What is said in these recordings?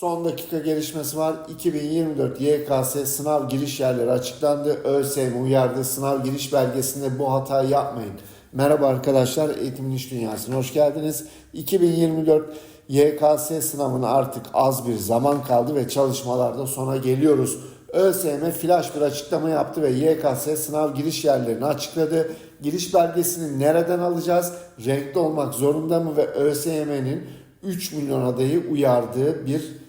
Son dakika gelişmesi var. 2024 YKS sınav giriş yerleri açıklandı. ÖSYM uyardı. Sınav giriş belgesinde bu hatayı yapmayın. Merhaba arkadaşlar, Eğitimin İş Dünyası'na hoş geldiniz. 2024 YKS sınavına artık az bir zaman kaldı ve çalışmalarda sona geliyoruz. ÖSYM flash bir açıklama yaptı ve YKS sınav giriş yerlerini açıkladı. Giriş belgesini nereden alacağız? Renkli olmak zorunda mı? Ve ÖSYM'nin 3 milyon adayı uyardığı bir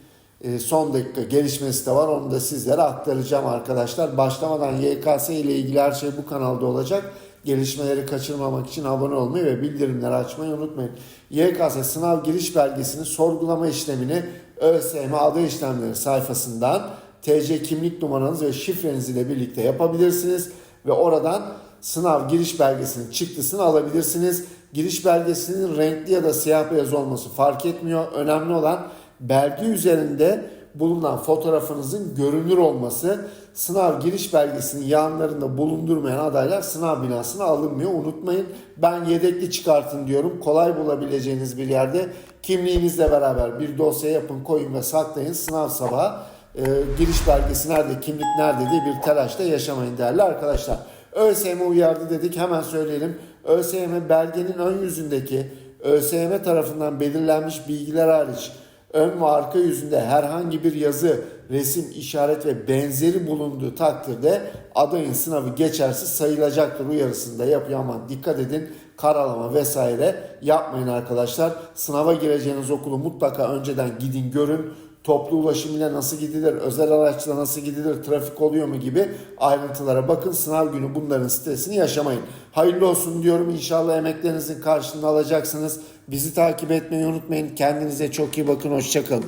son dakika gelişmesi de var. Onu da sizlere aktaracağım arkadaşlar. Başlamadan YKS ile ilgili her şey bu kanalda olacak. Gelişmeleri kaçırmamak için abone olmayı ve bildirimleri açmayı unutmayın. YKS sınav giriş belgesini sorgulama işlemini ÖSYM aday işlemleri sayfasından TC kimlik numaranız ve şifreniz ile birlikte yapabilirsiniz ve oradan sınav giriş belgesinin çıktısını alabilirsiniz. Giriş belgesinin renkli ya da siyah beyaz olması fark etmiyor. Önemli olan belge üzerinde bulunan fotoğrafınızın görünür olması. Sınav giriş belgesinin yanlarında bulundurmayan adaylar sınav binasına alınmıyor. Unutmayın ben yedekli çıkartın diyorum. Kolay bulabileceğiniz bir yerde kimliğinizle beraber bir dosya yapın koyun ve saklayın. Sınav sabahı e, giriş belgesi nerede, kimlik nerede diye bir telaşla yaşamayın değerli arkadaşlar. ÖSYM uyardı dedik hemen söyleyelim. ÖSYM belgenin ön yüzündeki ÖSYM tarafından belirlenmiş bilgiler hariç ön ve arka yüzünde herhangi bir yazı, resim, işaret ve benzeri bulunduğu takdirde adayın sınavı geçersiz sayılacaktır uyarısında yapıyor ama dikkat edin karalama vesaire yapmayın arkadaşlar. Sınava gireceğiniz okulu mutlaka önceden gidin görün. Toplu ulaşım ile nasıl gidilir, özel araçla nasıl gidilir, trafik oluyor mu gibi ayrıntılara bakın. Sınav günü bunların stresini yaşamayın. Hayırlı olsun diyorum. İnşallah emeklerinizin karşılığını alacaksınız. Bizi takip etmeyi unutmayın. Kendinize çok iyi bakın. Hoşçakalın.